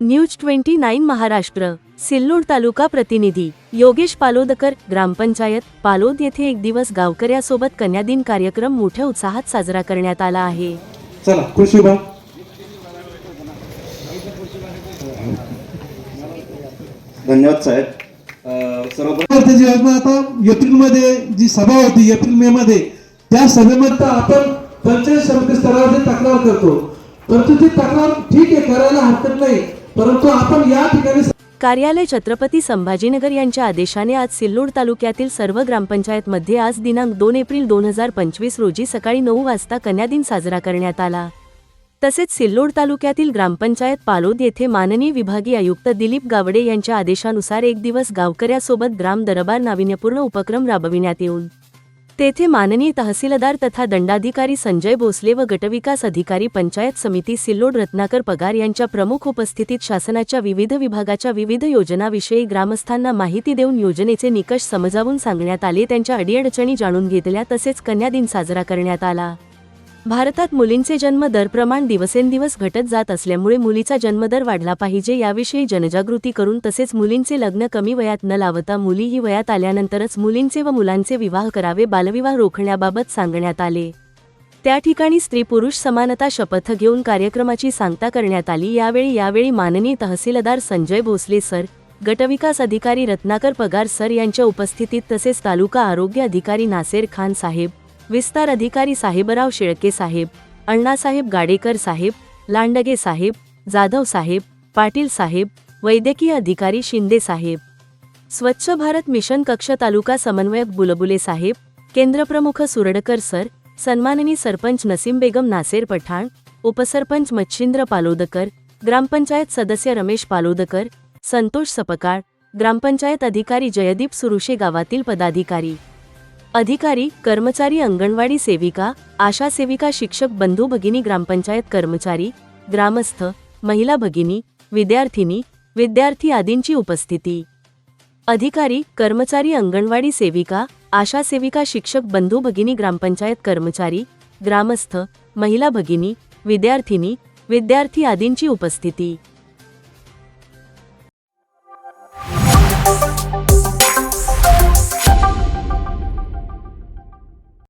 News twenty nine Maharashtra Sillod taluka प्रतिनिधी योगेश पालोदकर ग्रामपंचायत पालोद येथे एक दिवस गावकऱ्यासोबत कन्यादिन कार्यक्रम मोठ्या उत्साहात साजरा करण्यात आला आहे. चला कृषी धन्यवाद साहेब. सर्वप्रथम योजना आता एप्रिलमध्ये जी सभा होती एप्रिल मे मध्ये त्या सभेमध्ये आपण पंचायत समिती स्तरावर तक्रार करतो. परंतु ती तक्रार ठीक आहे करायला हरकत नाही. परंतु आपण या ठिकाणी कार्यालय छत्रपती संभाजीनगर यांच्या आदेशाने आज सिल्लोड तालुक्यातील सर्व ग्रामपंचायतमध्ये आज दिनांक दोन एप्रिल दोन हजार पंचवीस रोजी सकाळी नऊ वाजता कन्यादिन साजरा करण्यात आला. तसेच सिल्लोड तालुक्यातील ग्रामपंचायत पालोद येथे माननीय विभागीय आयुक्त दिलीप गावडे यांच्या आदेशानुसार एक दिवस गावकऱ्यासोबत ग्राम दरबार नाविन्यपूर्ण उपक्रम राबविण्यात येऊन तेथे माननीय तहसीलदार तथा दंडाधिकारी संजय भोसले व गटविकास अधिकारी पंचायत समिती सिल्लोड रत्नाकर पगार यांच्या प्रमुख उपस्थितीत शासनाच्या विविध विभागाच्या विविध योजनाविषयी ग्रामस्थांना माहिती देऊन योजनेचे निकष समजावून सांगण्यात आले त्यांच्या अडीअडचणी जाणून घेतल्या तसेच कन्यादिन साजरा करण्यात आला. भारतात मुलींचे जन्म दर प्रमाण दिवसेंदिवस घटत जात असल्यामुळे मुलीचा जन्मदर वाढला पाहिजे याविषयी जनजागृती करून तसेच मुलींचे लग्न कमी वयात न लावता मुलीही वयात आल्यानंतरच मुलींचे व मुलांचे विवाह करावे बालविवाह रोखण्याबाबत सांगण्यात आले. त्या ठिकाणी स्त्री पुरुष समानता शपथ घेऊन कार्यक्रमाची सांगता करण्यात आली. यावेळी यावेळी माननीय तहसीलदार संजय भोसले सर गटविकास अधिकारी रत्नाकर पगार सर यांच्या उपस्थितीत तसेच तालुका आरोग्य अधिकारी नासेर खान साहेब विस्तार अधिकारी साहेबराव शेळके साहेब अण्णासाहेब गाडेकर साहेब लांडगे साहेब जाधव साहेब पाटील साहेब वैद्यकीय अधिकारी शिंदे साहेब. स्वच्छ भारत मिशन कक्ष तालुका समन्वयक बुलबुले साहेब केंद्रप्रमुख सुरडकर सर सन्माननी सरपंच नसीम बेगम नासेर पठाण उपसरपंच मच्छिंद्र पालोदकर ग्रामपंचायत सदस्य रमेश पालोदकर संतोष सपकाळ ग्रामपंचायत अधिकारी जयदीप सुरुशे गावातील पदाधिकारी. अधिकारी कर्मचारी अंगणवाडी सेविका आशा सेविका शिक्षक बंधू भगिनी ग्रामपंचायत कर्मचारी ग्रामस्थ महिला भगिनी विद्यार्थिनी विद्यार्थी आदींची उपस्थिती. अधिकारी कर्मचारी अंगणवाडी सेविका आशा सेविका शिक्षक बंधू भगिनी ग्रामपंचायत कर्मचारी ग्रामस्थ महिला भगिनी विद्यार्थिनी विद्यार्थी आदींची उपस्थिती.